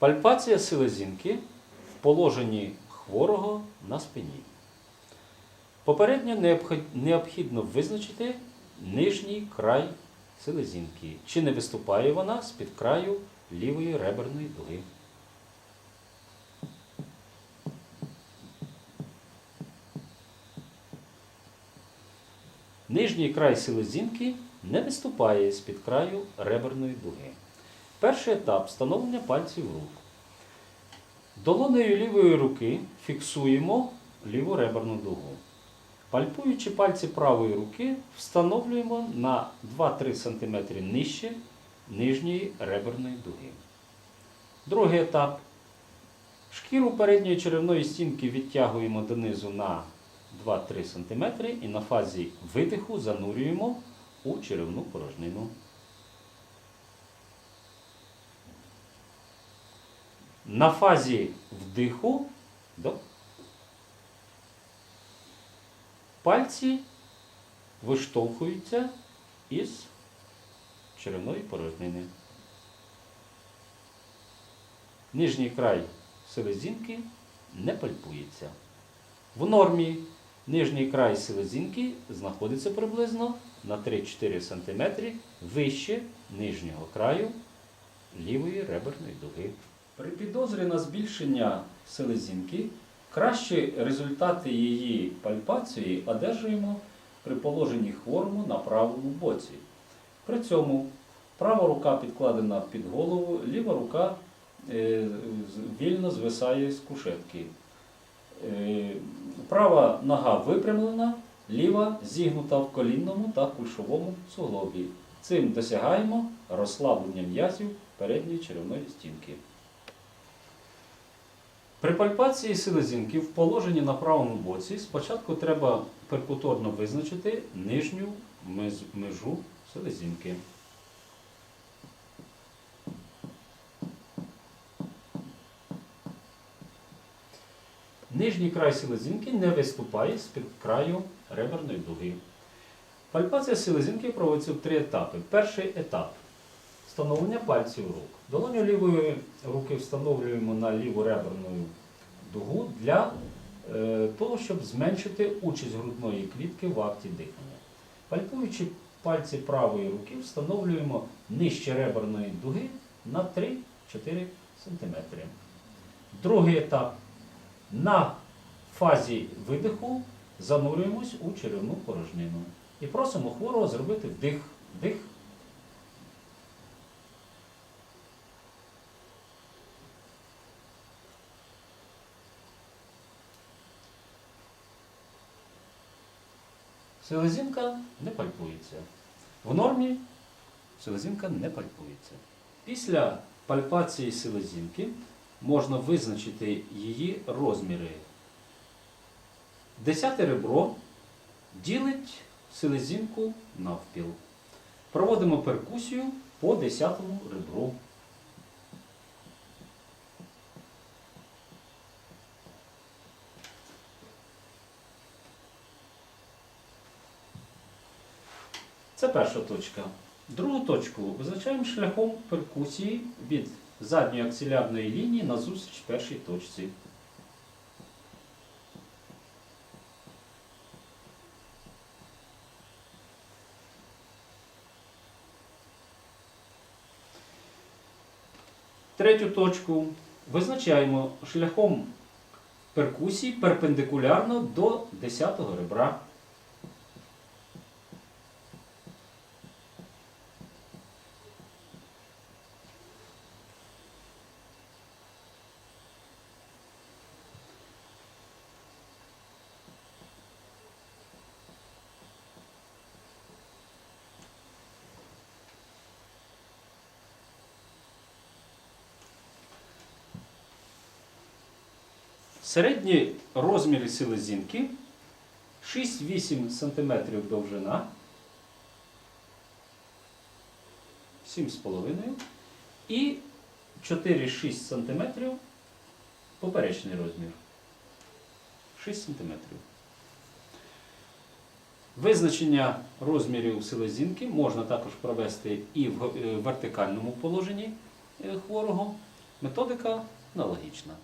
Пальпація селезінки в положенні хворого на спині. Попередньо необхідно визначити нижній край селезінки. Чи не виступає вона з-під краю лівої реберної дуги. Нижній край селезінки не виступає з-під краю реберної дуги. Перший етап встановлення пальців рук. Долонею лівої руки фіксуємо ліву реберну дугу. Пальпуючи пальці правої руки, встановлюємо на 2-3 см нижче нижньої реберної дуги. Другий етап. Шкіру передньої черевної стінки відтягуємо донизу на 2-3 см і на фазі видиху занурюємо у черевну порожнину. На фазі вдиху до пальці виштовхуються із черевної порожнини. Нижній край селезінки не пальпується. В нормі нижній край селезінки знаходиться приблизно на 3-4 см вище нижнього краю лівої реберної дуги. При підозрі на збільшення селезінки кращі результати її пальпації одержуємо при положенні хворому на правому боці. При цьому права рука підкладена під голову, ліва рука е, вільно звисає з кушетки. Е, Права нога випрямлена, ліва зігнута в колінному та кульшовому суглобі. Цим досягаємо розслаблення м'язів передньої черевної стінки. При пальпації селезінки в положенні на правому боці спочатку треба перкуторно визначити нижню межу селезінки. Нижній край селезінки не виступає з-під краю реберної дуги. Пальпація селезінки проводиться в три етапи. Перший етап встановлення пальців рук. Долоню лівої руки встановлюємо на ліву реберну дугу для е, того, щоб зменшити участь грудної клітки в акті дихання. Пальпуючи пальці правої руки, встановлюємо нижче реберної дуги на 3-4 см. Другий етап. На фазі видиху занурюємось у черевну порожнину. І просимо хворого зробити вдих, вдих. Селезінка не пальпується. В нормі селезінка не пальпується. Після пальпації селезінки можна визначити її розміри. Десяте ребро ділить селезінку навпіл. Проводимо перкусію по десятому ребру. Це перша точка. Другу точку визначаємо шляхом перкусії від задньої аксилярної лінії на зустріч першій точці. Третю точку визначаємо шляхом перкусії перпендикулярно до 10 ребра. Середні розміри селезінки 6-8 см довжина, 7,5 і 4-6 см поперечний розмір. 6 см. Визначення розмірів селезінки можна також провести і в е, вертикальному положенні е, хворого, Методика аналогічна.